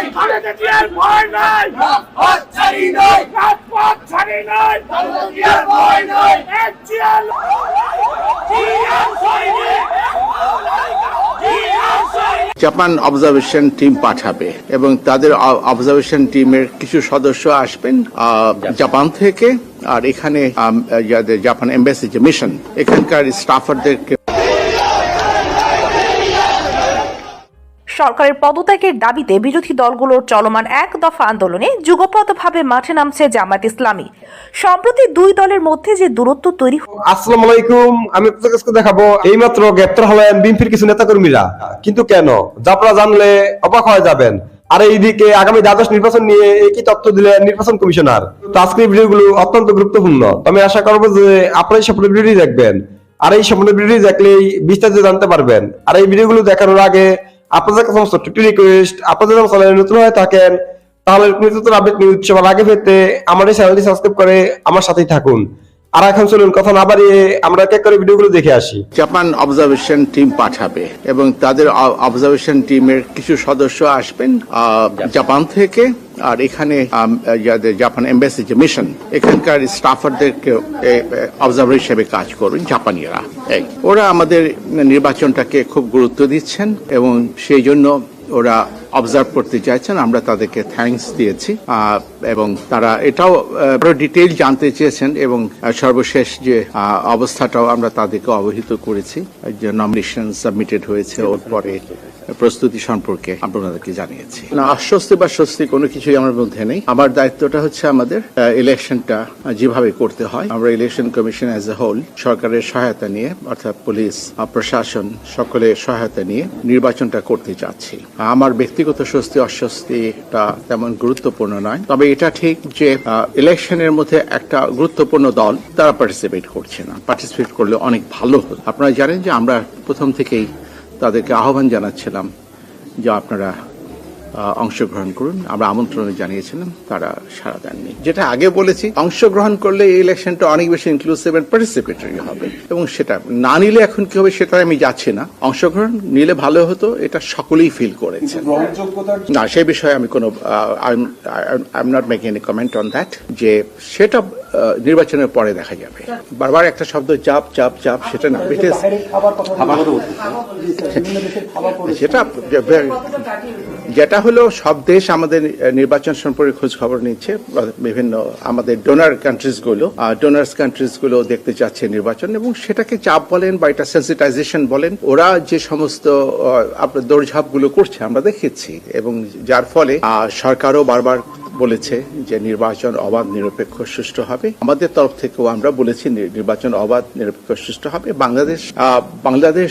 জিয়ার ভয় নাই। রাজপথ ছাড়ি নাই। রাজপথ ছাড়ি নাই। ভয় নাই। এক সৈনিক। জাপান অবজারভেশন টিম পাঠাবে এবং তাদের অবজারভেশন টিমের কিছু সদস্য আসবেন আহ, জাপান থেকে। আর এখানে যাদের জাপান এম্বাসি যে মিশন এখানকার স্টাফারদেরকে সরকারের পদত্যাগের দাবিতে বিরোধী দলগুলোর চলমান এক দফা আন্দোলনে যুগপতভাবে মাঠে নামছে জামাত ইসলামী। সম্প্রতি দুই দলের মধ্যে যে দূরত্ব তৈরি আসসালামু আলাইকুম, আমি দেখাবো, এইমাত্র গ্রেপ্তার হলেন বিএনপির কিছু নেতাকর্মীরা। কিন্তু কেন? যা আপনারা জানলে অবাক হয়ে যাবেন। আর এইদিকে আগামী দ্বাদশ নির্বাচন নিয়ে একই তথ্য দিলেন নির্বাচন কমিশনার। আজকের ভিডিওগুলো অত্যন্ত গুরুত্বপূর্ণ। আমি আশা করব যে আপনারা সম্পূর্ণ ভিডিওটি দেখবেন। আর এই সম্পূর্ণ ভিডিওটি দেখলেই বিস্তারিত জানতে পারবেন। আর এই ভিডিওগুলো দেখানোর আগে আপনাদের কাছে সমস্ত টুটি রিকোয়েস্ট আপনাদের যখন চ্যানেলে নতুন হয়ে থাকেন তাহলে নতুন আপডেট নিউজ সবার আগে পেতে আমার এই চ্যানেলটি সাবস্ক্রাইব করে আমার সাথেই থাকুন। আর এখন চলুন কথা না বাড়িয়ে আমরা এক করে ভিডিওগুলো দেখে আসি। জাপান অবজারভেশন টিম পাঠাবে এবং তাদের অবজারভেশন টিমের কিছু সদস্য আসবেন আহ, জাপান থেকে। আর এখানে জাপান এম্বাসি যে মিশন এখানকার স্টাফারদেরকে অবজার্ভার হিসেবে কাজ করবেন জাপানিরা। ওরা আমাদের নির্বাচনটাকে খুব গুরুত্ব দিচ্ছেন এবং সেই জন্য ওরা অবজার্ভ করতে চাইছেন, আমরা তাদেরকে থ্যাংকস দিয়েছি। এবং তারা এটাও ডিটেইল জানতে চেয়েছেন এবং সর্বশেষ যে অবস্থাটাও আমরা তাদেরকে অবহিত করেছি, যে নমিনেশন সাবমিটেড হয়েছে, ওর পরে। প্রস্তুতি সম্পর্কে আমরা ওনাদেরকে জানিয়েছি। না, আশ্বস্তি বা স্বস্তি কোনো কিছুই আমার মধ্যে নেই। আমার দায়িত্বটা হচ্ছে আমাদের ইলেকশনটা যেভাবে করতে হয়। আমরা election commission as a whole সরকারের সহায়তা নিয়ে, অর্থাৎ পুলিশ প্রশাসন সকলের সহায়তা নিয়ে নির্বাচনটা করতে চাচ্ছি। আমার ব্যক্তিগত স্বস্তি, অস্বস্তিটা তেমন গুরুত্বপূর্ণ নয়। তবে এটা ঠিক যে ইলেকশনের মধ্যে একটা গুরুত্বপূর্ণ দল তারা পার্টিসিপেট করছে না। পার্টিসিপেট করলে অনেক ভালো হতো। আপনারা জানেন যে আমরা প্রথম থেকেই তাদেরকে আহ্বান জানাচ্ছিলাম যে আপনারা অংশগ্রহণ করুন আমরা আমন্ত্রণ জানিয়েছিলাম তারা সাড়া দেননি যেটা আগে বলেছি অংশগ্রহণ করলে এই ইলেকশনটা অনেক বেশি ইনক্লুসিভ এন্ড পার্টিসিপেটরি হবে এবং সেটা না নিলে এখন কি হবে সেটা আমি যাচ্ছি না অংশগ্রহণ নিলে ভালো হতো এটা সকলেই ফিল করেছে না সেই বিষয়ে আমি কোনো I am not making any comment on that যে সেটা নির্বাচনের পরে দেখা যাবে বারবার একটা শব্দ চাপ চাপ চাপ সেটা না সেটা যেটা হলো, সব দেশ আমাদের নির্বাচন সম্পর্কে খোঁজ খবর নিচ্ছে বিভিন্ন আমাদের ডোনার কান্ট্রিজগুলো ডোনার্স কান্ট্রিজগুলো দেখতে চাচ্ছে নির্বাচন, এবং সেটাকে চাপ বলেন বা এটা সেন্সিটাইজেশন বলেন, ওরা যে সমস্ত আপনার দৌড়ঝাঁপগুলো করছে আমরা দেখেছি, এবং যার ফলে সরকারও বারবার বলেছে যে নির্বাচন অবাধ নিরপেক্ষ সুষ্ঠু হবে। আমাদের তরফ থেকেও আমরা বলেছি নির্বাচন অবাধ নিরপেক্ষ সুষ্ঠু হবে। বাংলাদেশ বাংলাদেশ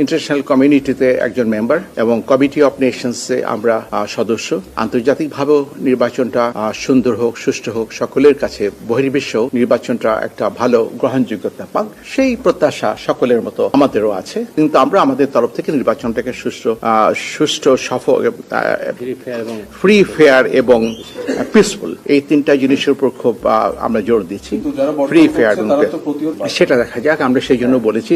ইন্টারন্যাশনাল কমিউনিটিতে একজন মেম্বার এবং কমিটি অফ নেশনসে আমরা সদস্য। আন্তর্জাতিকভাবেও নির্বাচনটা সুন্দর হোক সুষ্ঠু হোক সকলের কাছে বহির্বিশ্বেও নির্বাচনটা একটা ভালো গ্রহণযোগ্যতা পাক। সেই প্রত্যাশা সকলের মতো আমাদেরও আছে। কিন্তু আমরা আমাদের তরফ থেকে নির্বাচনটাকে সুষ্ঠু সুষ্ঠু সফল ফ্রি ফেয়ার এবং পিসফুল এই তিনটা জিনিসের উপর খুব আমরা জোর দিচ্ছি ফ্রি ফেয়ার সেটা দেখা যাক আমরা সেই জন্য বলেছি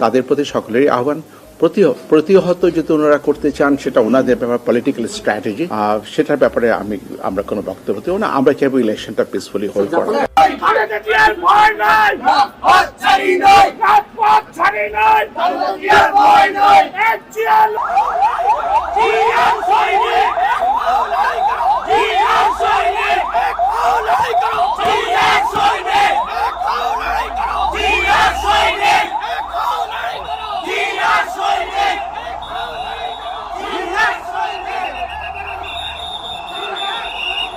তাদের প্রতি সকলেরই আহ্বান। প্রতি- প্রতিহত যদি ওনারা করতে চান সেটা ওনাদের ব্যাপার পলিটিক্যাল স্ট্র্যাটেজি সেটার ব্যাপারে আমি আমরা কোনো বক্তব্য দেবো না আমরা চাইব ইলেকশনটা পিসফুলি হোল্ড করা। ভয় নাই রাজপথ ছাড়ি নাই রাজপথ ছাড়ি নাই খালেদা জিয়ার ভয় নাই এক জিয়ার জিয়ার সৈনিক জিয়ার সৈনিক জিয়ার সৈনিক জিয়ার সৈনিক জিয়ার সৈনিক জিয়ার সৈনিক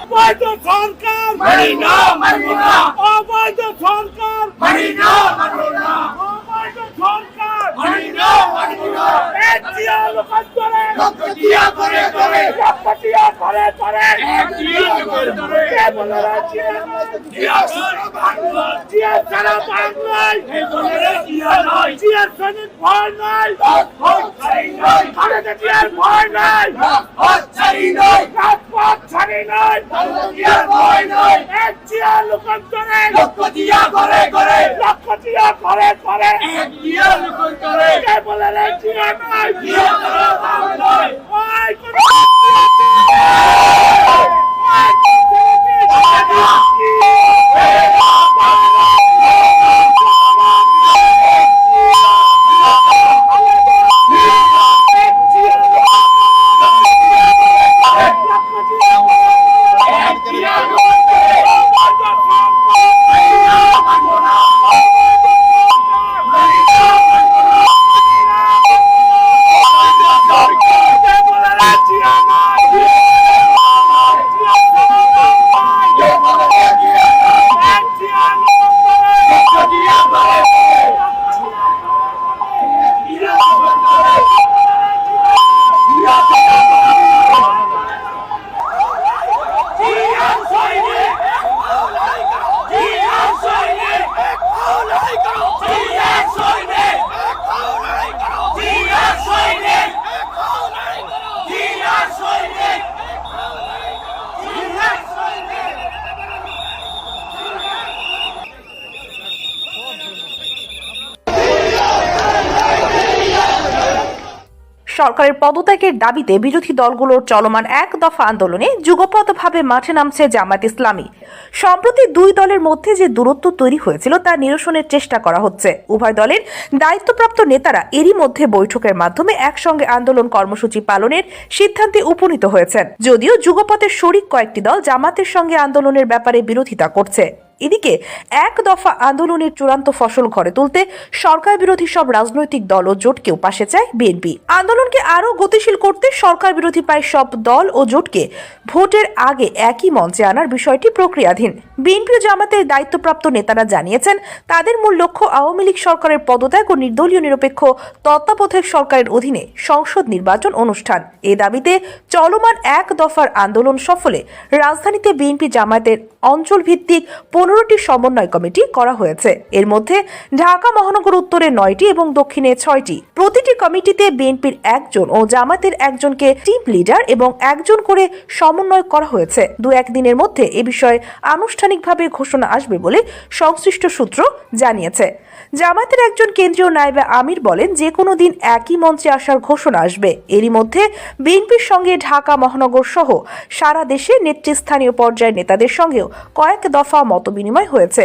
অবৈধ সরকার। না মানব না। অবৈধ সরকার। না মানব না। অবৈধ সরকার। না মানব না। এক জিয়া লোকান্তরে রক্ত দিয়া করে করে। রক্তটিয়া করে করে। এক করে করে। কে বলে রে জিয়া জিয়া সারা বাংলা জিয়া সারা বাংলায় এই বলে জিয়া নাই। জিয়ার সৈনিক ভয় নাই। ছাড়ি নাই খালেদা জিয়ার ভয় নাই। ছাড়ি নাই। রাজপথ ছাড়ি নাই। জিয়ার ভয় নাই। এক জিয়া লোকান্তরে। দিয়া করে করে রক্তটিয়া করে করে এক জিয়া লুকন করে কে বলে রে জিয়া নাই? জিয়া সারা বাংলায় ওই কোন সরকারের পদত্যাগের দাবিতে বিরোধী দলগুলোর চলমান এক দফা আন্দোলনে যুগপথভাবে মাঠে নামছে জামাত ইসলামী। সম্প্রতি দুই দলের মধ্যে যে দূরত্ব তৈরি হয়েছিল তা নিরসনের চেষ্টা করা হচ্ছে। উভয় দলের দায়িত্বপ্রাপ্ত নেতারা এরই মধ্যে বৈঠকের মাধ্যমে একসঙ্গে আন্দোলন কর্মসূচি পালনের সিদ্ধান্তে উপনীত হয়েছেন। যদিও যুগপথের শরিক কয়েকটি দল জামাতের সঙ্গে আন্দোলনের ব্যাপারে বিরোধিতা করছে। এদিকে এক দফা আন্দোলনের চূড়ান্ত ফসল ঘরে তুলতে সরকার বিরোধী সব রাজনৈতিক দল ও জোটকেও পাশে চায় বিএনপি। আন্দোলনকে আরও গতিশীল করতে সরকার বিরোধী প্রায় সব দল ও জোটকে ভোটের আগে একই মঞ্চে আনার বিষয়টি প্রক্রিয়াধীন। বিএনপি জামাতের দায়িত্বপ্রাপ্ত নেতারা জানিয়েছেন, তাদের মূল লক্ষ্য আওয়ামী লীগ সরকারের পদত্যাগ ও নির্দলীয় নিরপেক্ষ তত্ত্বাবধায়ক সরকারের অধীনে সংসদ নির্বাচন অনুষ্ঠান। এ দাবিতে চলমান এক দফার আন্দোলন সফলে রাজধানীতে বিএনপি জামায়াতের অঞ্চল ভিত্তিক পনেরোটি সমন্বয় কমিটি করা হয়েছে। এর মধ্যে ঢাকা মহানগর উত্তরে নয়টি এবং দক্ষিণে ছয়টি। প্রতিটি কমিটিতে বিএনপির একজন ও জামাতের একজনকে টিম লিডার এবং একজন করে সমন্বয় করা হয়েছে। দু একদিনের মধ্যে এ বিষয়ে আনুষ্ঠানিকভাবে ঘোষণা আসবে বলে সংশ্লিষ্ট সূত্র জানিয়েছে। জামায়াতের একজন কেন্দ্রীয় নায়েবে আমির বলেন যে কোনো দিন একই মঞ্চে আসার ঘোষণা আসবে। এরই মধ্যে বিএনপির সঙ্গে ঢাকা মহানগর সহ সারা দেশে নেতৃস্থানীয় পর্যায়ের নেতাদের সঙ্গেও কয়েক দফা মতবিনিময় হয়েছে।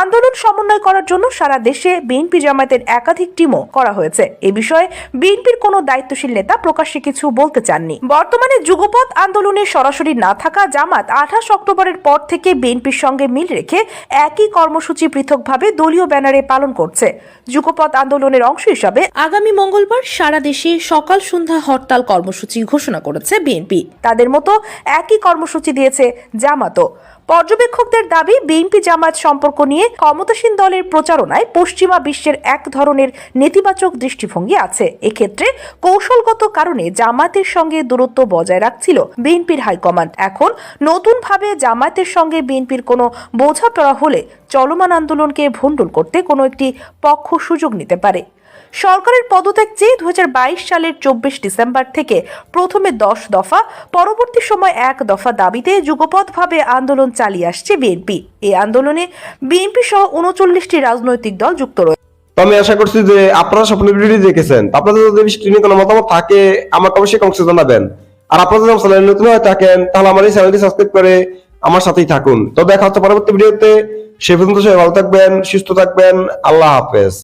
আন্দোলন সমন্বয় করার জন্য সারা দেশে বিএনপি জামায়াতের একাধিক টিমও করা হয়েছে। এ বিষয়ে বিএনপির কোনো দায়িত্বশীল নেতা প্রকাশ্যে কিছু বলতে চাননি। বর্তমানে যুগপথ আন্দোলনে সরাসরি না থাকা জামাত আঠাশ অক্টোবরের পর থেকে বিএনপির সঙ্গে মিল রেখে একই কর্মসূচি পৃথকভাবে দলীয় ব্যানারে পালন করছে। যুগপথ আন্দোলনের অংশ হিসাবে আগামী মঙ্গলবার সারা দেশে সকাল সন্ধ্যা হরতাল কর্মসূচি ঘোষণা করেছে বিএনপি। তাদের মতো একই কর্মসূচি দিয়েছে জামাতও। পর্যবেক্ষকদের দাবি, বিএনপি জামাত সম্পর্ক নিয়ে ক্ষমতাসীন দলের প্রচারণায় পশ্চিমা বিশ্বের এক ধরনের নেতিবাচক দৃষ্টিভঙ্গি আছে। এক্ষেত্রে কৌশলগত কারণে জামায়াতের সঙ্গে দূরত্ব বজায় রাখছিল বিএনপির হাইকমান্ড। এখন নতুনভাবে জামাতের সঙ্গে বিএনপির কোনো বোঝাপড়া হলে চলমান আন্দোলনকে ভণ্ডুল করতে কোনো একটি পক্ষ সুযোগ নিতে পারে। সরকারের পদত্যাগ চেয়ে দু হাজার বাইশ সালের চব্বিশ ডিসেম্বর থেকে প্রথমে দশ দফা, পরবর্তী সময় এক দফা দাবিতে যুগপথভাবে আন্দোলন চালিয়ে আসছে বিএনপি। এই আন্দোলনে বিএনপি সহ উনচল্লিশটি রাজনৈতিক দল যুক্ত রয়েছে। তো আমি আশা করছি যে আপনারা স্বপ্ন ভিডিওটি দেখেছেন। আপনাদের যদি বিষয়টি কোনো মতামত থাকে, আমাকে অবশ্যই কমেন্টে জানাবেন। আর আপনারা যদি চ্যানেলে নতুন হয়ে থাকেন, তাহলে আমার এই চ্যানেলটি সাবস্ক্রাইব করে আমার সাথেই থাকুন। তো দেখা হচ্ছে পরবর্তী ভিডিওতে। সে পর্যন্ত সবাই ভালো থাকবেন, সুস্থ থাকবেন। আল্লাহ হাফেজ।